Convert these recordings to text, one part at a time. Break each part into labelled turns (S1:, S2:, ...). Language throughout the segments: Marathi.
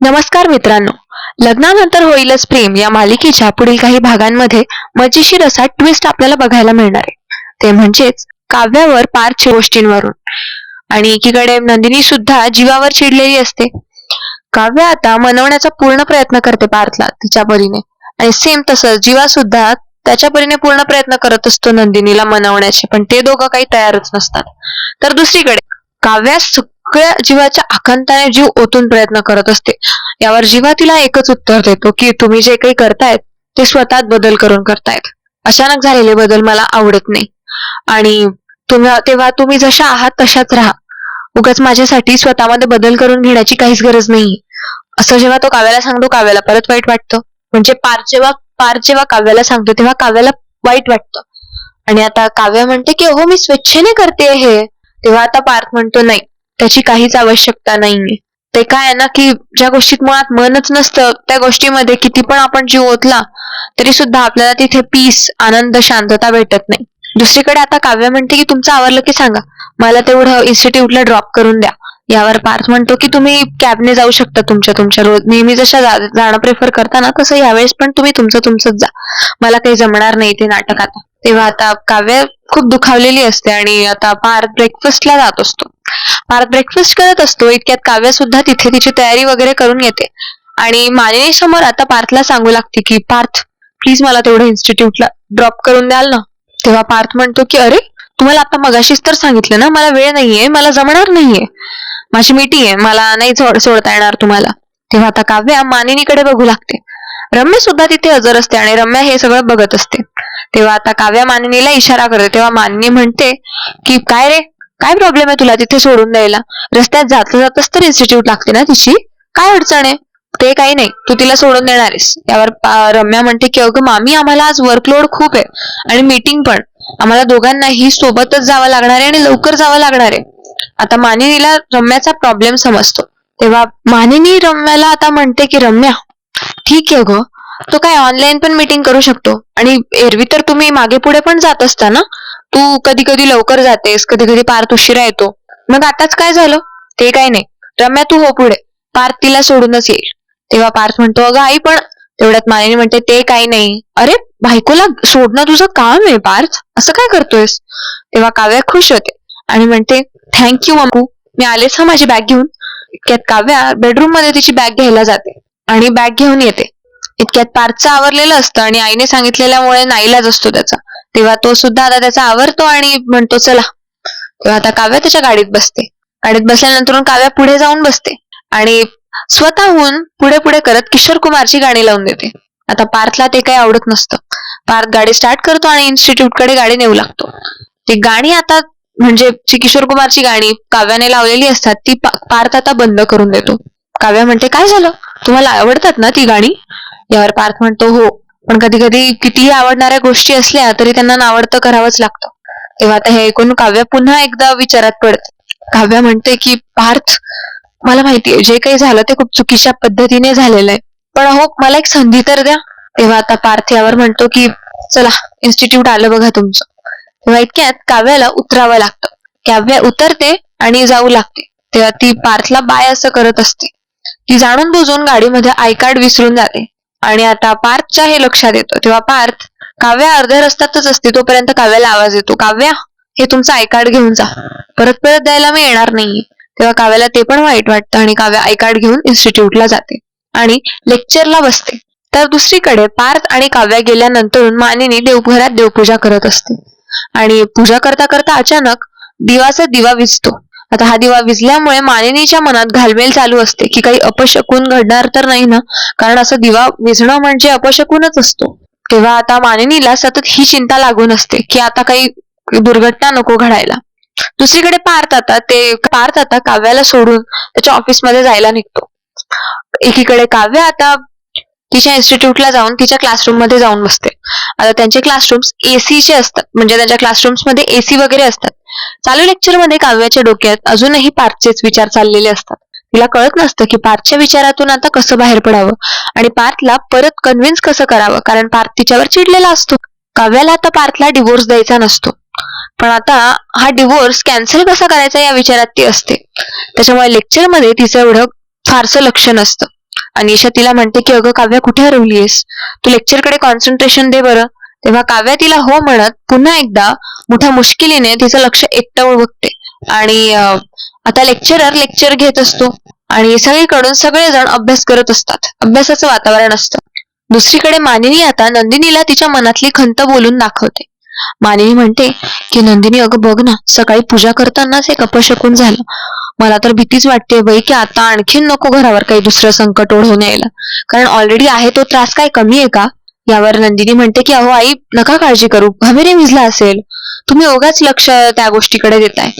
S1: नमस्कार मित्रांनो. लग्नानंतर होईलच प्रेम या मालिकेच्या पुढील काही भागांमध्ये मजेशीर असा ट्विस्ट आपल्याला बघायला मिळणार आहे. ते म्हणजेच काव्यावर पारच्या गोष्टींवरून. आणि एकीकडे नंदिनी सुद्धा जीवावर चिडलेली असते. काव्य आता मनवण्याचा पूर्ण प्रयत्न करते पार्थला तिच्या परीने. आणि सेम तसंच जीवा सुद्धा त्याच्या परीने पूर्ण प्रयत्न करत असतो नंदिनीला मनवण्याचे पण ते दोघं काही तयारच नसतात. तर दुसरीकडे काव्या सगळ्या जीवाच्या आकांताने जीव ओतून प्रयत्न करत असते. यावर जीवा तिला एकच उत्तर देतो की तुम्ही जे काही करतायत ते स्वतःत बदल करून करतायत. अचानक झालेले बदल मला आवडत नाही. आणि तुम्ही तेव्हा तुम्ही जशा आहात तशाच राहा. उगाच माझ्यासाठी स्वतःमध्ये बदल करून घेण्याची काहीच गरज नाही असं जेव्हा तो काव्याला सांगतो काव्याला परत वाईट वाटतं. म्हणजे पार जेव्हा पार जेव्हा काव्याला सांगतो तेव्हा काव्याला वाईट वाटतं. आणि आता काव्य म्हणते की हो मी स्वेच्छेने करते हे. तेव्हा आता पार्थ म्हणतो नाही त्याची काहीच आवश्यकता नाहीये. ते काय आहे ना की ज्या गोष्टीत मुळात मनच नसतं त्या गोष्टीमध्ये किती पण आपण जीव ओतला तरी सुद्धा आपल्याला तिथे पीस आनंद शांतता भेटत नाही. दुसरीकडे आता काव्य म्हणते की तुमचं आवरलं की सांगा. मला तेवढं इन्स्टिट्यूटला ड्रॉप करून द्या. यावर पार्थ म्हणतो की तुम्ही कॅबने जाऊ शकता तुमच्या तुमच्या रोज. नेहमी जशा जाणं प्रेफर करता ना तसं यावेळेस पण तुम्ही तुमचं तुमचंच जा. मला काही जमणार नाही ते नाटक आता तेव्हा आता काव्य खूप दुखावलेली असते आणि आता पार्थ ब्रेकफास्टला जात असतो. पार्थ ब्रेकफास्ट करत असतो इतक्यात काव्य सुद्धा तिथे तिची तयारी वगैरे करून येते आणि मानिनी समोर आता पार्थला सांगू लागते की पार्थ प्लीज मला तेवढं इन्स्टिट्यूटला ड्रॉप करून द्याल ना. तेव्हा पार्थ म्हणतो की अरे तुम्हाला आता मगाशीच तर सांगितलं ना मला वेळ नाहीये मला जमणार नाहीये. माझी मिटिंग आहे मला नाही सोडता येणार तुम्हाला. तेव्हा आता काव्य मानिनीकडे बघू लागते. रम्या सुद्धा तिथे हजर असते आणि रम्या हे सगळं बघत असते. तेव्हा आता काव्या मानिनीला इशारा करते. तेव्हा मानिनी म्हणते की काय रे? काय प्रॉब्लेम आहे तुला तिथे सोडून द्यायला? रस्त्यात जात जातच तर इन्स्टिट्यूट लागते ना तिची? काय अडचण आहे? ते काही नाही. तू तिला सोडून देणार आहेस. यावर रम्या म्हणते की अगं मामी आम्हाला आज वर्कलोड खूप आहे आणि मीटिंग पण. आम्हाला दोघांनाही सोबतच जावं लागणार आहे आणि लवकर जावं लागणार आहे. आता मानिनीला रम्याचा प्रॉब्लेम समजतो. तेव्हा मानिनी रम्याला आता म्हणते की रम्या ठीक आहे ग. तो काय ऑनलाईन पण मीटिंग करू शकतो. आणि एरवी तर तुम्ही मागे पुढे पण जात असता ना? तू कधी कधी लवकर जातेस कधी कधी पार्थ उशिरा येतो. मग आताच काय झालं? ते काय नाही. रम्या तू हो पुढे. पार्थ तिला सोडूनच येईल. तेव्हा पार्थ म्हणतो अगं आई पण तेवढ्यात मानिनी म्हणते ते काही नाही. अरे बायकोला सोडणं तुझं काम आहे पार्थ. असं काय करतोयस? तेव्हा काव्या खुश होते आणि म्हणते थँक्यू मम्मू. मी आलेच हा माझी बॅग घेऊन. इतक्यात काव्या बेडरूममध्ये तिची बॅग घ्यायला जाते. आणि बॅग घेऊन येते. इतक्यात पार्थचं आवरलेलं असतं आणि आईने सांगितलेल्यामुळे नाईलाच असतो त्याचा. तेव्हा तो सुद्धा आता त्याचा आवरतो आणि म्हणतो चला. तेव्हा आता काव्या त्याच्या गाडीत बसते. गाडीत बसल्यानंतर काव्या पुढे जाऊन बसते. आणि स्वतःहून पुढे पुढे करत किशोर कुमारची गाणी लावून देते. आता पार्थला ते काही आवडत नसतं. पार्थ गाडी स्टार्ट करतो आणि इन्स्टिट्यूटकडे गाडी नेऊ लागतो. ती गाणी आता म्हणजे जी किशोर कुमारची गाणी काव्याने लावलेली असतात ती पार्थ आता बंद करून देतो. काव्या म्हणते काय झालं? तुम्हाला आवडतात ना ती गाणी? यावर पार्थ म्हणतो हो. पण कधी कधी कितीही आवडणाऱ्या गोष्टी असल्या तरी त्यांना नावडतं करावंच लागतं. तेव्हा आता हे ऐकून काव्य पुन्हा एकदा विचारात पडते. काव्य म्हणते की पार्थ मला माहितीये जे काही झालं ते खूप चुकीच्या पद्धतीने झालेलं आहे. पण अहो मला एक संधी तर द्या. तेव्हा आता पार्थ यावर म्हणतो की चला इन्स्टिट्यूट आलं बघा तुमचं. तेव्हा इतक्यात काव्याला उतरावं लागतं. काव्य उतरते आणि जाऊ लागते. तेव्हा ती पार्थला बाय असं करत असते. ती जाणून बुजून गाडीमध्ये आय कार्ड विसरून जाते. आणि आता पार्थच्या हे लक्षात येतं. तेव्हा पार्थ काव्या अर्ध्या रस्त्यातच असते तोपर्यंत काव्याला आवाज येतो काव्या हे तुमचं आय कार्ड घेऊन जा. परत परत द्यायला मी येणार नाही तेव्हा काव्याला ते पण वाईट वाटतं आणि काव्या आय कार्ड घेऊन इन्स्टिट्यूटला जाते आणि लेक्चरला बसते. तर दुसरीकडे पार्थ आणि काव्या गेल्यानंतर मानिनी देवघरात देवपूजा करत असते. आणि पूजा करता करता अचानक दिवाचा दिवा विजतो. आता हा दिवा विजल्यामुळे मानिनीच्या मनात घालमेल चालू असते की काही अपशकून घडणार तर नाही ना? कारण असं दिवा विझणं म्हणजे अपशकूनच असतो. तेव्हा आता मानिनीला सतत ही चिंता लागून असते की आता काही दुर्घटना नको घडायला. दुसरीकडे पार्थ आता ते पार्थ आता काव्याला सोडून त्याच्या ऑफिसमध्ये जायला निघतो. एकीकडे काव्य आता तिच्या इन्स्टिट्यूटला जाऊन तिच्या क्लासरूममध्ये जाऊन बसते. आता त्यांचे क्लासरूम्स एसीचे असतात म्हणजे त्यांच्या क्लासरूम्समध्ये एसी वगैरे असतात. चालू लेक्चरमध्ये काव्याच्या डोक्यात अजूनही पार्थचेच विचार चाललेले असतात. तिला कळत नसतं की पार्थच्या विचारातून आता कसं बाहेर पडावं आणि पार्थला परत कन्व्हिन्स कसं करावं? कारण पार्थ तिच्यावर चिडलेला असतो. काव्याला आता पार्थला डिवोर्स द्यायचा नसतो. पण आता हा डिवोर्स कॅन्सल कसा करायचा या विचारात ती असते. त्याच्यामुळे लेक्चरमध्ये तिचं एवढं फारसं लक्ष नसतं. अनिशा तिला म्हणते की अगं काव्या कुठे हरवलीयस? तू लेक्चरकडे कॉन्सन्ट्रेशन दे बरं. तेव्हा काव्या तिला हो म्हणत पुन्हा एकदा मोठ्या मुश्किलीने तिचं लक्ष एकटं बघते. आणि आता लेक्चरर लेक्चर घेत असतो. आणि सगळीकडून सगळेजण अभ्यास करत असतात. अभ्यासाचं वातावरण असतं. दुसरीकडे मानिनी आता नंदिनीला तिच्या मनातली खंत बोलून दाखवते. मानिनी म्हणते की नंदिनी अगं बघ ना सकाळी पूजा करतानाच एक अपशकून झालं. मला तर भीतीच वाटते बाई की आता आणखीन नको घरावर काही दुसरं संकट ओढवून यायला. कारण ऑलरेडी आहे तो त्रास काय कमी आहे का? यावर नंदिनी म्हणते की अहो आई नका काळजी करू. घमेरे विजला असेल. तुम्ही ओघाच लक्ष त्या गोष्टीकडे देताय.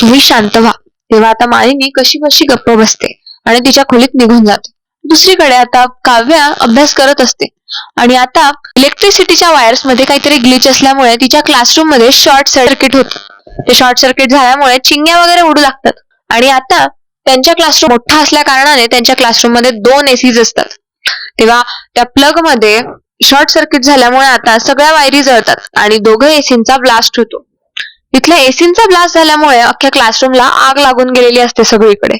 S1: तुम्ही शांत व्हा. तेव्हा आता मालिनी कशी कशी गप्प बसते आणि तिच्या खोलीत निघून जाते. दुसरीकडे आता काव्या अभ्यास करत असते. आणि आता इलेक्ट्रिसिटीच्या वायर्समध्ये काहीतरी ग्लिच असल्यामुळे तिच्या क्लासरूममध्ये शॉर्ट सर्किट होत. ते शॉर्ट सर्किट झाल्यामुळे चिंग्या वगैरे उडू लागतात. आणि आता त्यांच्या क्लासरूम मोठा असल्या कारणाने त्यांच्या क्लासरूममध्ये दोन एसीज असतात. तेव्हा त्या प्लगमध्ये शॉर्ट सर्किट झाल्यामुळे आता सगळ्या वायरी जळतात आणि दोघं एसींचा ब्लास्ट होतो. तिथल्या एसींचा ब्लास्ट झाल्यामुळे अख्ख्या क्लासरूमला आग लागून गेलेली असते सगळीकडे.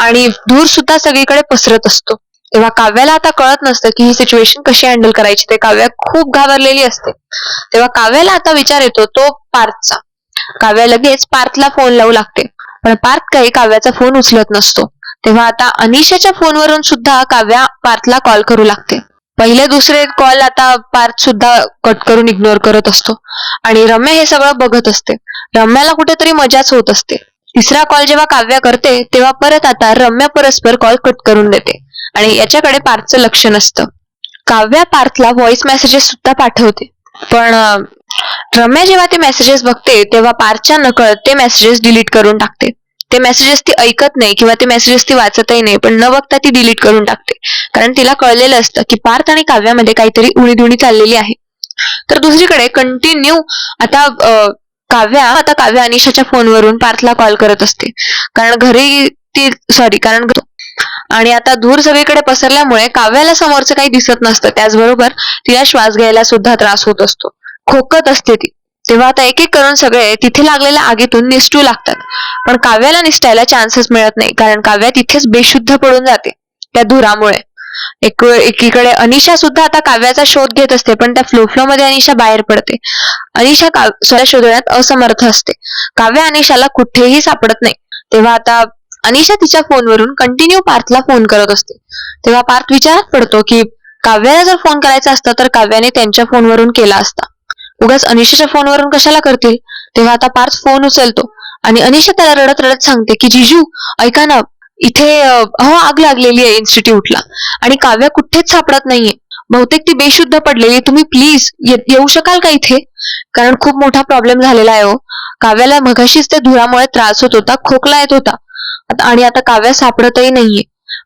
S1: आणि धूर सुद्धा सगळीकडे पसरत असतो. तेव्हा काव्याला आता कळत नसतं की ही सिच्युएशन कशी हँडल करायची. ते काव्या खूप घाबरलेली असते. तेव्हा काव्याला आता विचार येतो तो पार्थचा. काव्या लगेच पार्थला फोन लावू लागते. पण पार्थ काही काव्याचा फोन उचलत नसतो. तेव्हा आता अनिशाच्या फोनवरून सुद्धा काव्या पार्थला कॉल करू लागते. पहिले दुसरे कॉल आता पार्थ सुद्धा कट करून इग्नोर करत असतो. आणि रम्या हे सगळं बघत असते. रम्याला कुठेतरी मजाच होत असते. तिसरा कॉल जेव्हा काव्य करते तेव्हा परत आता रम्या परस्पर कॉल कट करून देते. आणि याच्याकडे पार्थचं लक्ष नसतं. काव्या पार्थला व्हॉइस मेसेजेस सुद्धा पाठवते. पण रम्या जेव्हा ते मेसेजेस बघते तेव्हा पार्थच्या नकळत ते मेसेजेस डिलीट करून टाकते. ते मेसेजेस ती ऐकत नाही किंवा ते मेसेजेस ती वाचतही नाही पण न बघता ती डिलीट करून टाकते. कारण तिला कळलेलं असतं की पार्थ आणि काव्यामध्ये काहीतरी उणीधुणी चाललेली आहे. तर दुसरीकडे कंटिन्यू आता काव्या आता काव्या अनिशाच्या फोनवरून पार्थला कॉल करत असते. कारण घरी ती सॉरी कारण आणि आता धूर सगळीकडे पसरल्यामुळे काव्याला समोरचं काही दिसत नसतं. त्याचबरोबर तिला श्वास घ्यायला सुद्धा त्रास होत असतो. खोकत असते ती. तेव्हा आता एक एक करून सगळे तिथे लागलेल्या आगीतून निसटू लागतात. पण काव्याला निसटायला चान्सेस मिळत नाही. कारण काव्या तिथेच बेशुद्ध पडून जाते. त्या धुरामुळे. एक एकीकडे अनिशा सुद्धा आता काव्याचा शोध घेत असते पण त्या फ्लो फ्लो मध्ये अनिशा बाहेर पडते. अनिशा स्वतः शोधण्यात असमर्थ असते. काव्या अनिशाला कुठेही सापडत नाही. तेव्हा आता अनिशा तिच्या फोनवरून कंटिन्यू पार्थला फोन करत असते. तेव्हा पार्थ विचारात पडतो की काव्याला जर फोन करायचा असता तर काव्याने त्यांच्या फोनवरून केला असता. उगाच अनिशाच्या फोनवरून कशाला करतील? तेव्हा आता पार्थ फोन उचलतो आणि अनिशा त्याला रडत रडत सांगते की जिजू ऐका ना इथे हो आग लागलेली आहे इन्स्टिट्यूटला आणि काव्या कुठेच सापडत नाहीये. बहुतेक ती बेशुद्ध पडलेली तुम्ही प्लीज येऊ शकाल का इथे? कारण खूप मोठा प्रॉब्लेम झालेला आहे हो. काव्याला मघाशीच त्या धुरामुळे त्रास होत होता खोकला येत होता. आणि आता काव्या सापडतही नाहीये.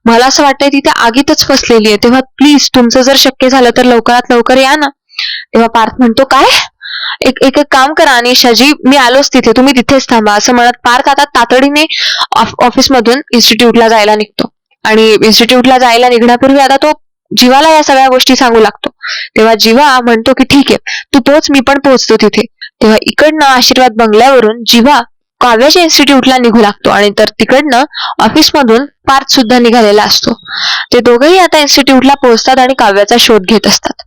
S1: मला असं वाटतंय तिथे आगीतच फसलेली आहे. तेव्हा प्लीज तुमचं जर शक्य झालं तर लवकरात लवकर या ना. तेव्हा पार्थ म्हणतो काय? एक एक काम करा अनिशाजी मी आलोच तिथे तुम्ही तिथेच थांबा. असं म्हणत पार्थ आता तातडीने ऑफिसमधून इन्स्टिट्यूटला जायला निघतो. आणि इन्स्टिट्यूटला जायला निघण्यापूर्वी आता तो जीवाला या सगळ्या गोष्टी सांगू लागतो. तेव्हा जीवा म्हणतो की ठीक आहे तू पोच मी पण पोहोचतो तिथे. तेव्हा इकडनं आशीर्वाद बंगल्यावरून जीवा काव्याच्या इन्स्टिट्यूटला निघू लागतो. आणि तर तिकडनं ऑफिसमधून पार्थ सुद्धा निघालेला असतो. ते दोघेही आता इन्स्टिट्यूटला पोहोचतात आणि काव्याचा शोध घेत असतात.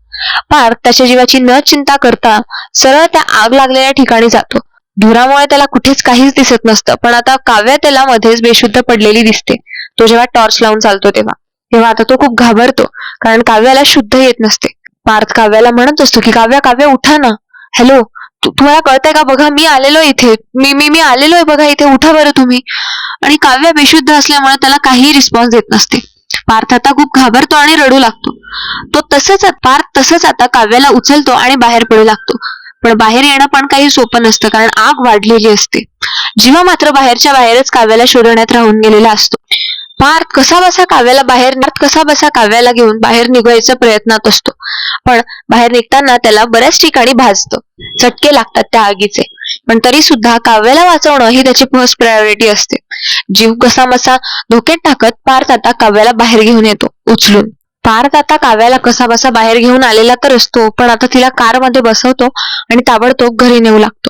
S1: पार्थ त्याच्या जीवाची न चिंता करता सरळ त्या आग लागलेल्या ठिकाणी जातो. धुरामुळे त्याला कुठेच काहीच दिसत नसतं पण आता काव्या त्याला मध्येच बेशुद्ध पडलेली दिसते. तो जेव्हा टॉर्च लावून चालतो तेव्हा. तेव्हा आता तो खूप घाबरतो कारण काव्याला शुद्ध येत नसते. पार्थ काव्याला म्हणत असतो की काव्या काव्या उठा ना. हॅलो तुम्हाला कळतंय का? बघा मी आलेलो इथे. मी मी मी आलेलो बघा इथे. उठा बरं तुम्ही. आणि काव्य बेशुद्ध असल्यामुळे त्याला काही रिस्पॉन्स देत नसते. पार्थ आता खूप घाबरतो आणि रडू लागतो. तो तसंच पार्थ तसंच आता काव्याला उचलतो आणि बाहेर पडू लागतो. पण बाहेर येणं पण काही सोपं नसतं कारण आग वाढलेली असते. जीवा मात्र बाहेरच्या बाहेरच काव्याला शोधण्यात राहून गेलेला असतो. पार्थ कसा बसा काव्याला बाहेर कसा बसा काव्याला घेऊन बाहेर निघायचा प्रयत्नात असतो. पण बाहेर निघताना त्याला बऱ्याच ठिकाणी भाजतं. चटके लागतात त्या आगीचे. पण तरी सुद्धा काव्याला वाचवणं ही त्याची फर्स्ट प्रायोरिटी असते. जीव कसा मसा धोक्यात टाकत पार्थ आता काव्याला बाहेर घेऊन येतो उचलून. पार्थ आता काव्याला कसा बसा बाहेर घेऊन आलेला तर असतो पण आता तिला कारमध्ये बसवतो आणि ताबडतोब घरी नेऊ लागतो.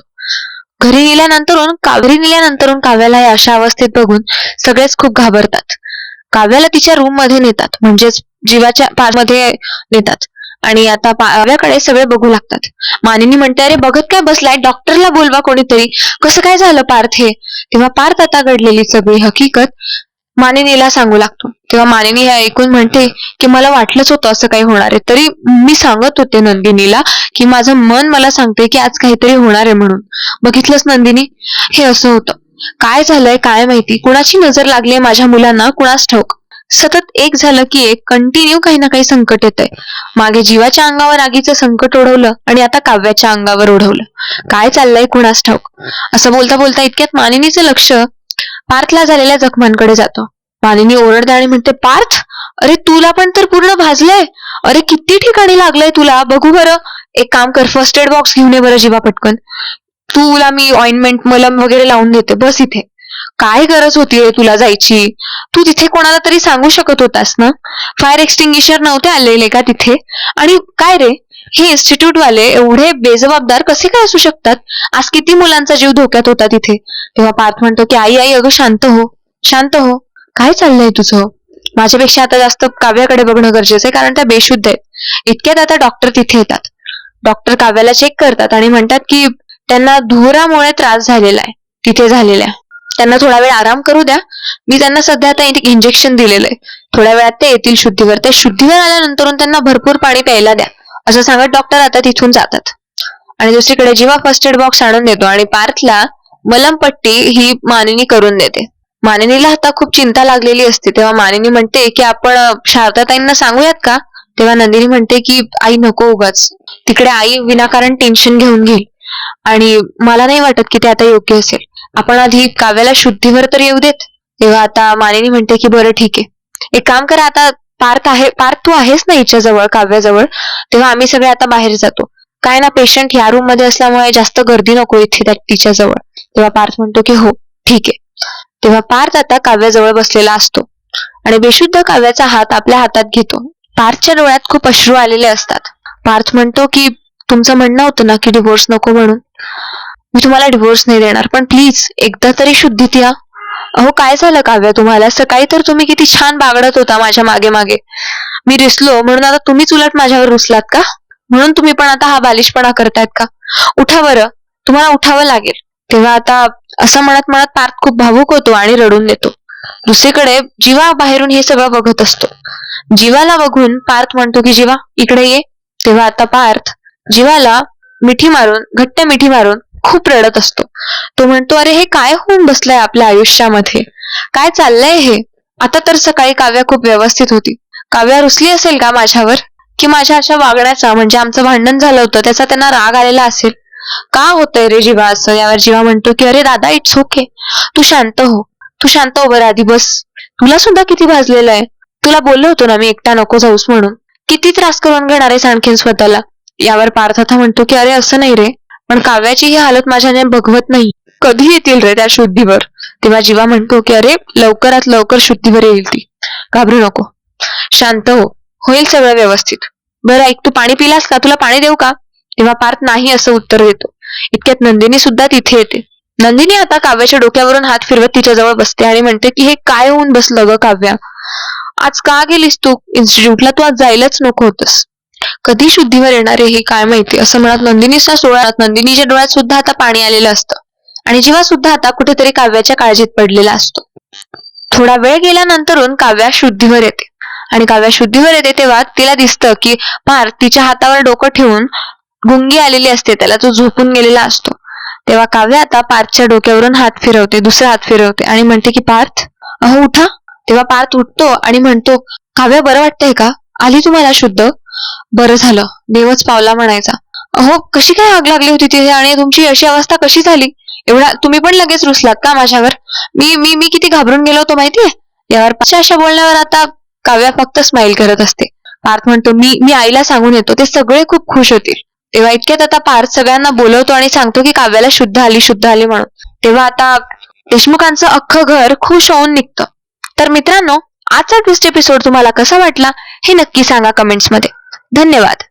S1: घरी नेल्यानंतरून कावेरी नेल्यानंतरून काव्याला या अशा अवस्थेत बघून सगळेच खूप घाबरतात. काव्याला तिच्या रूममध्ये नेतात म्हणजेच जीवाच्या मध्ये नेतात. आणि आता पाव्याकडे सगळे बघू लागतात. मानिनी म्हणते अरे बघत काय बसलाय? डॉक्टरला बोलवा कोणीतरी. कसं काय झालं पार्थ हे? तेव्हा पार्थ आता घडलेली सगळी हकीकत. मानिनीला सांगू लागतो. तेव्हा मानिनी हे ऐकून म्हणते की मला वाटलंच होतं असं काही होणार आहे. तरी मी सांगत होते नंदिनीला की माझं मन मला सांगते की आज काहीतरी होणार आहे म्हणून. बघितलंच नंदिनी? हे असं होतं. काय झालंय? काय माहिती? कुणाची नजर लागली माझ्या मुलांना? कुणास ठाऊक? सतत एक झालं की एक कंटिन्यू काही ना काही संकट येत आहे मागे जीवाच्या अंगावर आगीचं संकट ओढवलं आणि आता काव्याच्या अंगावर ओढवलं. काय चाललंय कुणास ठाऊक? असं बोलता बोलता इतक्यात मानिनीचं लक्ष पार्थला झालेल्या जखमांकडे जातो. मानिनी ओरडते आणि म्हणते पार्थ अरे तुला पण तर पूर्ण भाजलंय. अरे किती ठिकाणी लागलंय तुला? बघू बरं. एक काम कर फर्स्ट एड बॉक्स घेऊन ये बरं जीवा पटकन. तुला मी ऑइंटमेंट मलम वगैरे लावून देते. बस इथे. काय गरज होती रे तुला जायची? तू तिथे कोणाला तरी सांगू शकत होतास ना? फायर एक्स्टिंग्विशर नव्हते आलेले का तिथे? आणि काय रे? हे इन्स्टिट्यूट वाले एवढे बेजबाबदार कसे काय असू शकतात? आज किती मुलांचा जीव धोक्यात होता तिथे. तेव्हा पार्थ म्हणतो की आई आई अगं शांत हो. शांत हो. काय चाललंय तुझं? माझ्यापेक्षा आता जास्त काव्याकडे बघणं गरजेचं आहे कारण त्या बेशुद्ध आहेत. इतक्यात आता डॉक्टर तिथे येतात. डॉक्टर काव्याला चेक करतात आणि म्हणतात की त्यांना धुरामुळे त्रास झालेला आहे तिथे झालेला त्यांना थोडा वेळ आराम करू द्या. मी त्यांना सध्या आता इंजेक्शन दिलेलं आहे. थोड्या वेळात ते येतील शुद्धीवर. ते शुद्धीवर आल्यानंतर त्यांना भरपूर पाणी प्यायला द्या. असं सांगत डॉक्टर आता तिथून जातात. आणि दुसरीकडे जेव्हा फर्स्ट एड बॉक्स आणून देतो आणि पार्थला मलमपट्टी ही मानिनी करून देते. मानिनीला आता खूप चिंता लागलेली असते. तेव्हा मानिनी म्हणते की आपण शारदाताईंना सांगूयात का? तेव्हा नंदिनी म्हणते की आई नको उगाच. तिकडे आई विनाकारण टेन्शन घेऊन घेईल. आणि मला नाही वाटत की ते आता योग्य असेल. आपण आधी काव्याला शुद्धीवर तर येऊ देत. तेव्हा आता मानिनी म्हणते की बरं ठीक आहे. एक काम करा आता पार्थ आहे पार्थ तू आहेस ना हिच्या जवळ काव्याजवळ. तेव्हा आम्ही सगळे आता बाहेर जातो. काय ना पेशंट ह्या रूममध्ये असल्यामुळे जास्त गर्दी नको इथे तिच्या जवळ. तेव्हा पार्थ म्हणतो की हो ठीक आहे. तेव्हा पार्थ आता काव्याजवळ बसलेला असतो. आणि बेशुद्ध काव्याचा हात आपल्या हातात घेतो. पार्थच्या डोळ्यात खूप अश्रू आलेले असतात. पार्थ म्हणतो की तुमचं म्हणणं होतं ना की डिवोर्स नको म्हणून. मी तुम्हाला डिवोर्स नाही देणार पण प्लीज एकदा तरी शुद्धीत या अहो काय झालं काव्या तुम्हाला? सकाळी तर तुम्ही किती छान बागडत होता माझ्या मागे मागे. मी रिसलो म्हणून आता तुम्हीच उलट माझ्यावर रुसलात का? म्हणून तुम्ही पण आता हा बालिशपणा करतायत का? उठा बरं. तुम्हाला उठावं लागेल. तेव्हा आता असं म्हणत म्हणत पार्थ खूप भावूक होतो आणि रडून देतो दुसरीकडे जीवा बाहेरून हे सगळं बघत असतो. जीवाला बघून पार्थ म्हणतो की जीवा इकडे ये. तेव्हा आता पार्थ जीवाला मिठी मारून घट्ट मिठी मारून खूप रडत असतो. तो म्हणतो अरे हे काय होऊन बसलंय आपल्या आयुष्यामध्ये? काय चाललंय हे? आता तर सकाळी काव्या खूप व्यवस्थित होती. काव्या रुसली असेल का माझ्यावर? की माझ्या अशा वागण्याचा म्हणजे आमचं भांडण झालं होतं त्याचा त्यांना राग आलेला असेल? का होतंय रे जीवा असं? यावर जीवा म्हणतो की अरे दादा इट्स ओके तू शांत हो. तू शांत हो बरं आधी बस. तुला सुद्धा किती भाजलेलं आहे? तुला बोललो होतो ना मी एकटा नको जाऊस म्हणून. किती त्रास करून घेणार आहेस आणखीन स्वतःला? यावर पार्थथा म्हणतो की अरे असं नाही रे. पण काव्याची ही हालत माझ्याने भगवत नाही. कधी येतील रे त्या शुद्धीवर? तेव्हा जीवा म्हणतो की अरे लवकरात लवकर शुद्धीवर येईल ती. घाबरू नको. शांत हो. होईल सगळं व्यवस्थित. बरं ऐक तू पाणी पिलास का? तुला पाणी देऊ का? तेव्हा पार्थ नाही असं उत्तर देतो. इतक्यात नंदिनी सुद्धा तिथे येते. नंदिनी आता काव्याच्या डोक्यावरून हात फिरवत तिच्याजवळ बसते आणि म्हणते की हे काय होऊन बसलं ग काव्या? आज का गेलीस तू? इन्स्टिट्यूटला तू आज जायलाच नको होतस. कधी शुद्धीवर येणार आहे हे काय माहिती? असं म्हणत नंदिनीच्या डोळ्यात नंदिनीच्या डोळ्यात सुद्धा आता पाणी आलेलं असतं. आणि जीवा सुद्धा आता कुठेतरी काव्याच्या काळजीत पडलेला असतो. थोडा वेळ गेल्यानंतरून काव्या शुद्धीवर येते. आणि काव्या शुद्धीवर येते तेव्हा तिला दिसतं की पार तिच्या हातावर डोकं ठेवून गुंगी आलेली असते. त्याला तो झोपून गेलेला असतो. तेव्हा काव्या आता पार्थच्या डोक्यावरून हात फिरवते दुसरा हात फिरवते आणि म्हणते की पार्थ अहो उठा. तेव्हा पार्थ उठतो आणि म्हणतो काव्या बरं वाटतंय का? आली तुम्हाला शुद्ध? बरं झालं. देवच पावला म्हणायचा. अहो कशी काय आग लागली होती तिथे आणि तुमची अशी अवस्था कशी झाली? एवढा तुम्ही पण लगेच रुसलात का माझ्यावर? मी मी मी किती घाबरून गेलो होतो माहितीये? यावर अशा अशा बोलण्यावर आता काव्या फक्त स्माईल करत असते. पार्थ म्हणतो मी मी आईला सांगून येतो. ते सगळे खूप खुश होतील. तेव्हा इतक्यात आता पार्थ सगळ्यांना बोलवतो आणि सांगतो की काव्याला शुद्ध आली शुद्ध आली म्हणून. तेव्हा आता देशमुखांचं अख्खं घर खुश होऊन निघतं. तर मित्रांनो आजचा ट्विस्ट एपिसोड तुम्हाला कसा वाटला हे नक्की सांगा कमेंट्समध्ये धन्यवाद.